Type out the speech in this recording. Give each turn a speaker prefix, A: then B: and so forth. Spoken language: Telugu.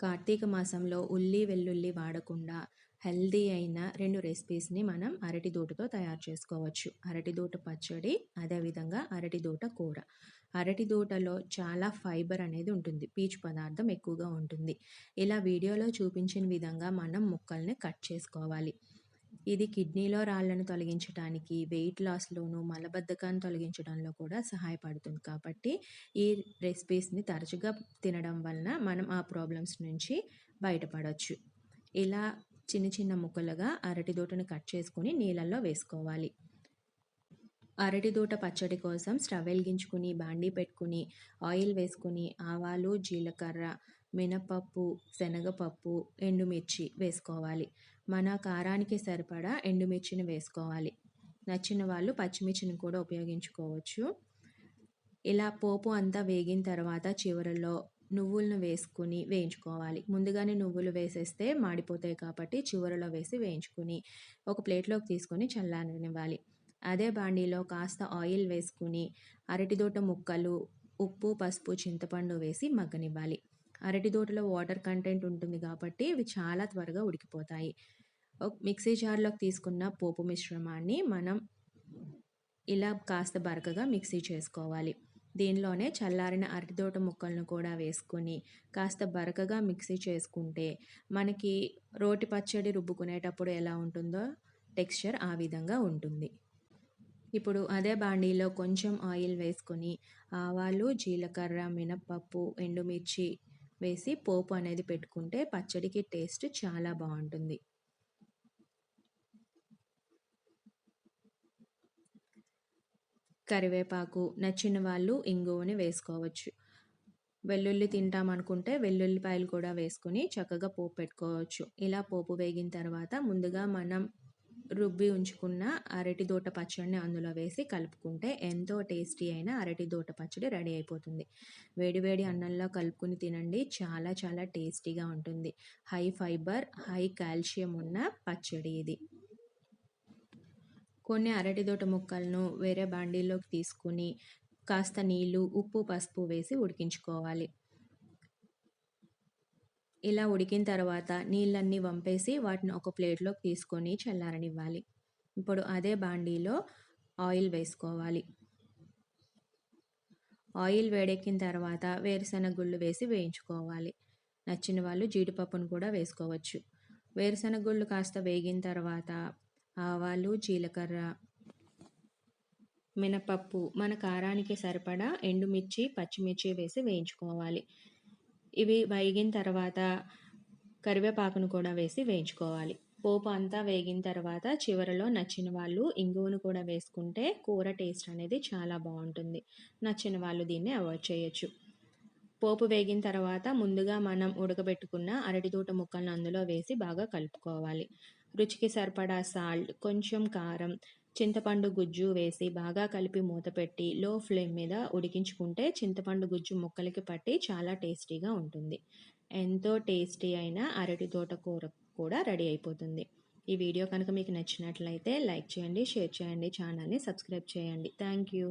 A: కార్తీక మాసంలో ఉల్లి వెల్లుల్లి వాడకుండా హెల్దీ అయిన రెండు రెసిపీస్ని మనం అరటి దూటతో తయారు చేసుకోవచ్చు. అరటి దూట పచ్చడి అదేవిధంగా అరటి దూట కూర. అరటి దూటలో చాలా ఫైబర్ అనేది ఉంటుంది. పీచు పదార్థం ఎక్కువగా ఉంటుంది. ఇలా వీడియోలో చూపించిన విధంగా మనం ముక్కల్ని కట్ చేసుకోవాలి. ఇది కిడ్నీలో రాళ్ళను తొలగించడానికి వెయిట్ లాస్లోను మలబద్ధకాన్ని తొలగించడంలో కూడా సహాయపడుతుంది. కాబట్టి ఈ రెసిపీస్ని తరచుగా తినడం వలన మనం ఆ ప్రాబ్లమ్స్ నుంచి బయటపడవచ్చు ఇలా చిన్న చిన్న ముక్కలుగా అరటి దూటను కట్ చేసుకుని నీళ్ళల్లో వేసుకోవాలి. అరటి దూట పచ్చడి కోసం స్టవ్ వెలిగించుకుని బాండీ పెట్టుకుని ఆయిల్ వేసుకుని ఆవాలు జీలకర్ర మినపప్పు శనగపప్పు ఎండుమిర్చి వేసుకోవాలి. మన కారానికి సరిపడా ఎండుమిర్చిని వేసుకోవాలి. నచ్చిన వాళ్ళు పచ్చిమిర్చిని కూడా ఉపయోగించుకోవచ్చు. ఇలా పోపు అంతా వేగిన తర్వాత చివరిలో నువ్వులను వేసుకుని వేయించుకోవాలి. ముందుగానే నువ్వులు వేసేస్తే మాడిపోతాయి కాబట్టి చివరిలో వేసి వేయించుకుని ఒక ప్లేట్లోకి తీసుకొని చల్లనివ్వాలి అదే బాండీలో కాస్త ఆయిల్ వేసుకుని అరటిదోట ముక్కలు ఉప్పు పసుపు చింతపండు వేసి మగ్గనివ్వాలి. అరటి తోటలో వాటర్ కంటెంట్ ఉంటుంది కాబట్టి ఇవి చాలా త్వరగా ఉడికిపోతాయి. మిక్సీ జార్లోకి తీసుకున్న పోపు మిశ్రమాన్ని మనం ఇలా కాస్త బరకగా మిక్సీ చేసుకోవాలి. దీనిలోనే చల్లారిన అరటిదోట ముక్కలను కూడా వేసుకొని కాస్త బరకగా మిక్సీ చేసుకుంటే మనకి రోటి పచ్చడి రుబ్బుకునేటప్పుడు ఎలా ఉంటుందో టెక్స్చర్ ఆ విధంగా ఉంటుంది. ఇప్పుడు అదే బాండీలో కొంచెం ఆయిల్ వేసుకొని ఆవాలు జీలకర్ర మినప్పప్పు ఎండుమిర్చి వేసి పోపు అనేది పెట్టుకుంటే పచ్చడికి టేస్ట్ చాలా బాగుంటుంది. కరివేపాకు నచ్చిన వాళ్ళు ఇంగువని వేసుకోవచ్చు. వెల్లుల్లి తింటామనుకుంటే వెల్లుల్లిపాయలు కూడా వేసుకొని చక్కగా పోపు పెట్టుకోవచ్చు. ఇలా పోపు వేగిన తర్వాత ముందుగా మనం రుబ్బి ఉంచుకున్న అరటి దూట పచ్చడిని అందులో వేసి కలుపుకుంటే ఎంతో టేస్టీ అయిన అరటి దూట పచ్చడి రెడీ అయిపోతుంది. వేడివేడి అన్నంలో కలుపుకుని తినండి. చాలా చాలా టేస్టీగా ఉంటుంది. హై ఫైబర్ హై కాల్షియం ఉన్న పచ్చడి ఇది. కొన్ని అరటి దోట ముక్కలను వేరే బాండీలోకి తీసుకుని కాస్త నీళ్ళు ఉప్పు పసుపు వేసి ఉడికించుకోవాలి. ఇలా ఉడికిన తర్వాత నీళ్ళన్నీ వంపేసి వాటిని ఒక ప్లేట్లోకి తీసుకొని చల్లారనివ్వాలి. ఇప్పుడు అదే బాండీలో ఆయిల్ వేసుకోవాలి. ఆయిల్ వేడెక్కిన తర్వాత వేరుశనగ గుళ్ళు వేసి వేయించుకోవాలి. నచ్చిన వాళ్ళు జీడిపప్పును కూడా వేసుకోవచ్చు. వేరుశనగ గుళ్ళు కాస్త వేగిన తర్వాత ఆవాలు జీలకర్ర మినపప్పు మన కారానికి సరిపడా ఎండుమిర్చి పచ్చిమిర్చి వేసి వేయించుకోవాలి. ఇవి వేగిన తర్వాత కరివేపాకును కూడా వేసి వేయించుకోవాలి. పోపు అంతా వేగిన తర్వాత చివరలో నచ్చిన వాళ్ళు ఇంగువను కూడా వేసుకుంటే కూర టేస్ట్ అనేది చాలా బాగుంటుంది. నచ్చిన వాళ్ళు దీన్ని అవాయిడ్ చేయొచ్చు. పోపు వేగిన తర్వాత ముందుగా మనం ఉడకబెట్టుకున్న అరటిదూట ముక్కలను అందులో వేసి బాగా కలుపుకోవాలి. రుచికి సరిపడా సాల్ట్ కొంచెం కారం చింతపండు గుజ్జు వేసి బాగా కలిపి మూత పెట్టి లో ఫ్లేమ్ మీద ఉడికించుకుంటే చింతపండు గుజ్జు ముక్కలకి పట్టి చాలా టేస్టీగా ఉంటుంది. ఎంతో టేస్టీ అయిన అరటి తోట కూర కూడా రెడీ అయిపోతుంది. ఈ వీడియో కనుక మీకు నచ్చినట్లయితే లైక్ చేయండి షేర్ చేయండి ఛానల్ని సబ్స్క్రైబ్ చేయండి. Thank you.